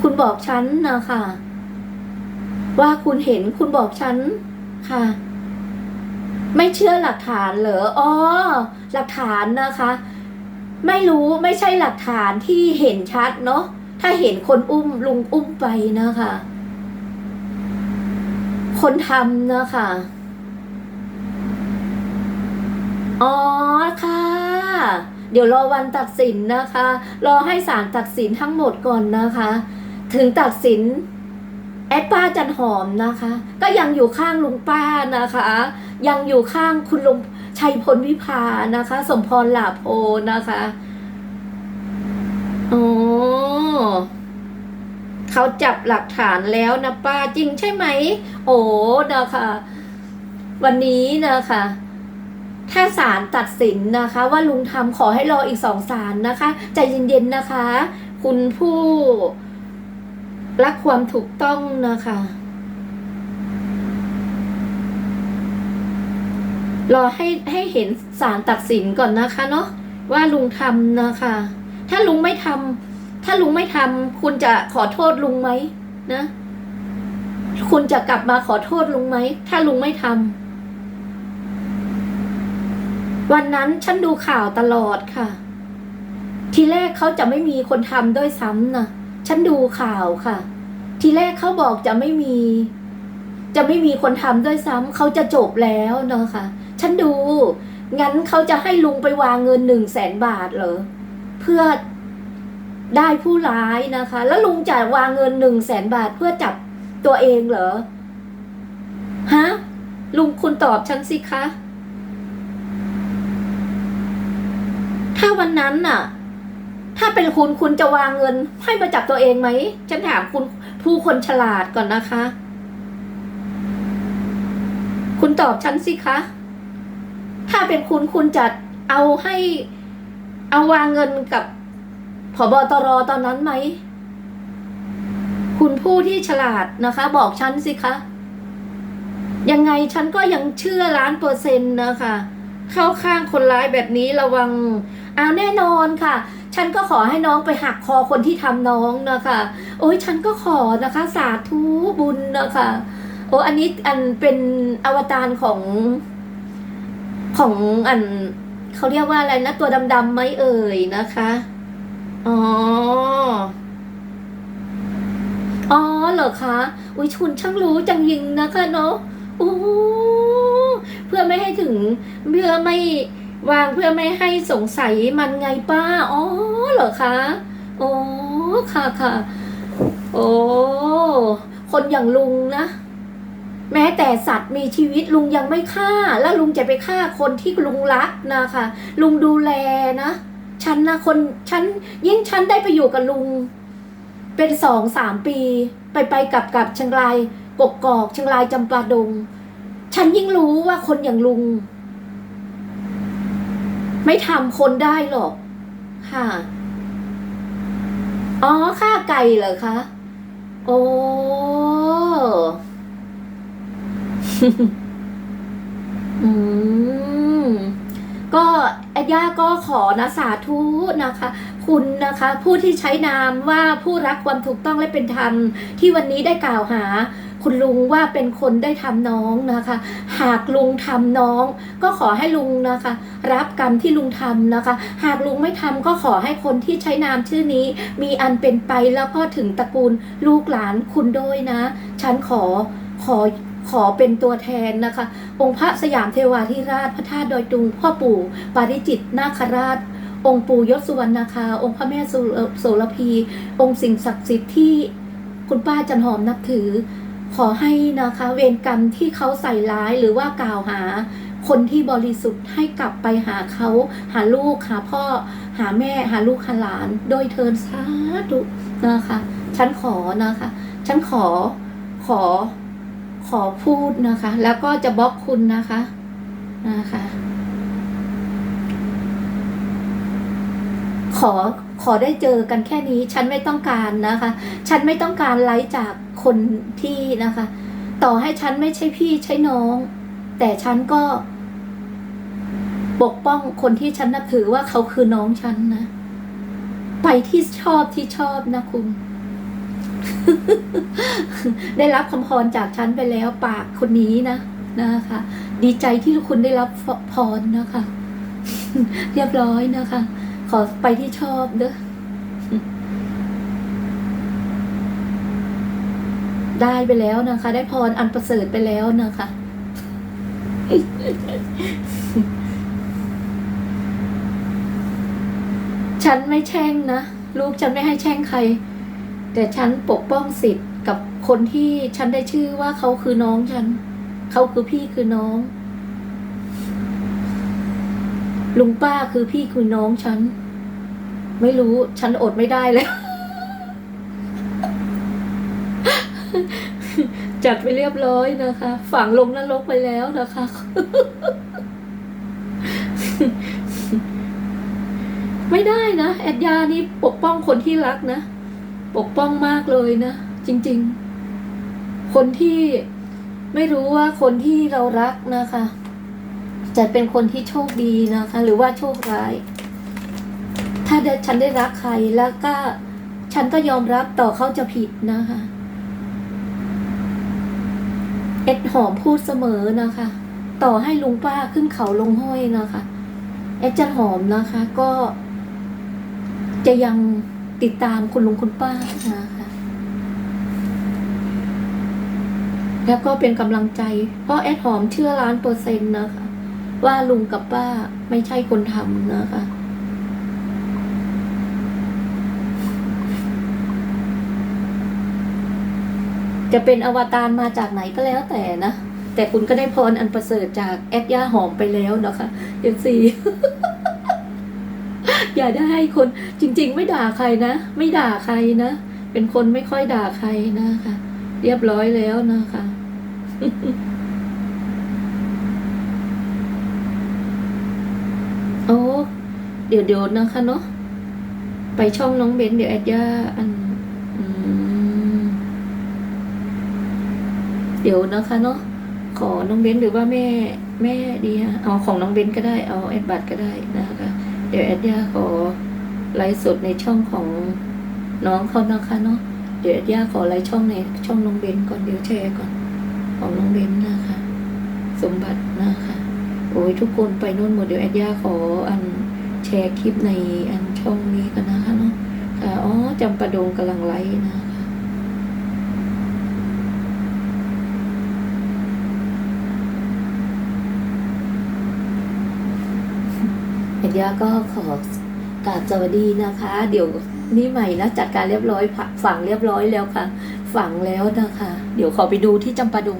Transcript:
คุณบอกฉันนะคะ ว่าคุณเห็นคุณบอกฉันค่ะ ไม่เชื่อหลักฐานเหรออ๋อหลักฐานนะคะ ไม่รู้ไม่ใช่หลักฐานที่เห็นชัดเนาะถ้าเห็นคนอุ้มลุงอุ้มไปนะคะ คนทำนะคะอ๋อค่ะ เดี๋ยวรอวันตัดสินนะคะ รอให้ศาลตัดสินทั้งหมดก่อนนะคะ ถึงตัดสินแอดป้าจันหอมนะคะ ก็ยังอยู่ข้างลุงป้านะคะ ยังอยู่ข้างคุณลุงชัยพลวิภานะคะ สมพรหลาโพนะคะอ๋อเขาจับหลักฐานแล้วนะป้าจริงใช่ไหม โอ้นะคะ วันนี้นะคะถ้าศาลตัดสินนะคะ ว่าลุงทำขอให้รออีกสองศาลนะคะ ใจเย็นๆนะคะ คุณผู้ รักความถูกต้องนะคะ รอให้ให้เห็นศาลตัดสินก่อนนะคะเนาะว่าลุงทำนะคะ ถ้าลุงไม่ทำถ้าลุงไม่ทำคุณจะขอโทษลุงไหมนะ คุณจะกลับมาขอโทษลุงไหม ถ้าลุงไม่ทำวันนั้นฉันดูข่าวตลอดค่ะ ทีแรกเขาจะไม่มีคนทำด้วยซ้ำนะ ฉันดูข่าวค่ะ ทีแรกเขาบอกจะไม่มี จะไม่มีคนทำด้วยซ้ำเขาจะจบแล้วเนาะค่ะ ฉันดู งั้นเขาจะให้ลุงไปวางเงินหนึ่งแสนบาทเหรอ เพื่อได้ผู้ร้ายนะคะ แล้วลุงจะวางเงินหนึ่งแสนบาทเพื่อจับตัวเองเหรอ ฮะ ลุงคุณตอบฉันสิคะ ถ้าวันนั้นน่ะ ถ้าเป็นคุณคุณจะวางเงิน ให้มาจับตัวเองไหมฉันถามคุณผู้คนฉลาดก่อนนะคะ คุณตอบฉันสิคะ ถ้าเป็นคุณคุณจะเอาให้เอาวางเงินกับผบตรตอนนั้นไหม คุณผู้ที่ฉลาดนะคะ บอกฉันสิคะ ยังไงฉันก็ยังเชื่อล้านเปอร์เซ็นต์นะคะ เข้าข้างคนร้ายแบบนี้ระวังเอาแน่นอนค่ะ ฉันก็ขอให้น้องไปหักคอคนที่ทำน้องนะคะ โอ้ยฉันก็ขอนะคะ สาธุบุญนะคะโอ้อันนี้อันเป็นอวตารของ ของอันเขาเรียกว่าอะไรนะตัวดำๆไหมเอ่ยนะคะอ๋ออ๋อเหรอคะอุ้ยชุนช่างรู้จังยิงนะคะเนาะโอ้เพื่อไม่ให้ถึงเพื่อไม่ วางเพื่อไม่ให้สงสัยมันไงป้า อ๋อเหรอคะโอ้ค่ะค่ะ โอ้คนอย่างลุงนะ แม้แต่สัตว์มีชีวิตลุงยังไม่ฆ่า แล้วลุงจะไปฆ่าคนที่ลุงรักนะคะ ลุงดูแลนะฉันนะคนฉันยิ่งฉันได้ไปอยู่กับลุง เป็นสองสามปี ไปไปกลับกับเชียงรายกกอกเชียงรายจำปาดง ฉันยิ่งรู้ว่าคนอย่างลุง ไม่ทำคนได้หรอก ค่ะ อ๋อฆ่าไก่เหรอคะ โอ้ อืม ก็แอดย่าก็ขอนะสาธุนะคะ คุณนะคะ ผู้ที่ใช้นามว่าผู้รักความถูกต้องและเป็นธรรมที่วันนี้ได้กล่าวหา คุณลุงว่าเป็นคนได้ทำน้องนะคะ หากลุงทำน้อง ก็ขอให้ลุงนะคะ รับกรรมที่ลุงทำนะคะ หากลุงไม่ทำก็ขอให้คนที่ใช้นามชื่อนี้ มีอันเป็นไปแล้วก็ถึงตระกูลลูกหลานคุณด้วยนะ ฉันขอขอขอเป็นตัวแทนนะคะ องค์พระสยามเทวาธิราชพระธาตุดอยตุงพ่อปู่ปาริจิตนาคราช องค์ปู่ยศสุวรรณนาคา องค์พระแม่โสโสระพี องค์สิ่งศักดิ์สิทธิ์ที่คุณป้าจันหอมนับถือ ขอให้นะคะเวรกรรมที่เขาใส่ร้ายหรือว่ากล่าวหา คนที่บริสุทธิ์ให้กลับไปหาเขาหาลูกหาพ่อ หาแม่หาลูกหาหลาน โดยเทินสาธุนะคะฉันขอนะคะ ฉันขอขอขอพูดนะคะ แล้วก็จะบล็อกคุณนะคะนะคะ ขอ ขอได้เจอกันแค่นี้ ฉันไม่ต้องการนะคะ ฉันไม่ต้องการไลค์จากคนที่นะคะ ต่อให้ฉันไม่ใช่พี่ใช่น้อง แต่ฉันก็ปกป้องคนที่ฉันนับถือว่าเขาคือน้องฉันนะ ไปที่ชอบที่ชอบนะคุณ ได้รับคำพรจากฉันไปแล้วปากคนนี้นะนะคะ ดีใจที่คุณได้รับพรนะคะ เรียบร้อยนะคะ ขอไปที่ชอบเด้อได้ไปแล้วนะคะ ได้พรอันประเสริฐไปแล้วนะคะ ฉันไม่แช่งนะ ลูกฉันไม่ให้แช่งใคร แต่ฉันปกป้องสิทธิ์กับคนที่ฉันได้ชื่อว่าเขาคือน้องฉัน เขาคือพี่คือน้อง ลุงป้าคือพี่คือน้องฉัน ไม่รู้ฉันอดไม่ได้แล้วจัดไปเรียบร้อยนะคะ ฝังลงนรกไปแล้วนะคะ ไม่ได้นะแอดยานี่ปกป้องคนที่รักนะ ปกป้องมากเลยนะ จริง ๆ คนที่ไม่รู้ว่าคนที่เรารักนะคะ จะเป็นคนที่โชคดีนะคะ หรือว่าโชคร้าย ถ้าฉันได้รักใครแล้วก็ ฉันก็ยอมรับต่อเขาจะผิดนะคะ เอ็ดหอมพูดเสมอนะคะ ต่อให้ลุงป้าขึ้นเขาลงห้อยนะคะ เอ็ดจันหอมนะคะ ก็ จะยังติดตามคุณลุงคุณป้านะคะ แล้วก็เป็นกำลังใจ เพราะแอดหอมเชื่อล้านเปอร์เซ็นต์นะคะ ว่าลุงกับป้าไม่ใช่คนทำนะคะ จะเป็นอวตารมาจากไหนก็แล้วแต่นะ แต่คุณก็ได้พรอันประเสริฐจากแอดย่าหอมไปแล้วนะคะเอฟซีอย่าได้ให้คนจริง ๆ ไม่ด่าใครนะ ไม่ด่าใครนะ เป็นคนไม่ค่อยด่าใครนะคะ เรียบร้อยแล้วนะคะโอ้เดี๋ยวเดี๋ยวนะคะเนาะไปช่องน้องเบนเดี๋ยวแอดย่าอันอืม เดี๋ยวนะคะเนาะขอน้องเบนหรือว่าแม่แม่ดีฮะเอาของน้องเบนก็ได้เอาแอดบัตรก็ได้นะคะ เดี๋ยวแอดย่าขอไลฟ์สดในช่องของน้องเขานะคะเนาะเดี๋ยวแอดย่าขอไลฟ์ช่องในช่องน้องเบนก่อนเดี๋ยวแชร์ก่อน ของน้องเบนนะคะ สมบัตินะคะโอ้ยทุกคนไปนู่นหมดเดี๋ยวแอดย่าขออันแชร์คลิปในอันช่องนี้กันนะคะเนาะค่ะอ๋อจำปาดงกำลังไลฟ์นะ เห็นยาก็ขอกราบสวัสดีนะคะ เดี๋ยวนี่ใหม่นะจัดการเรียบร้อยฝังเรียบร้อยแล้วค่ะ ฝังแล้วนะคะ เดี๋ยวขอไปดูที่จำปาดง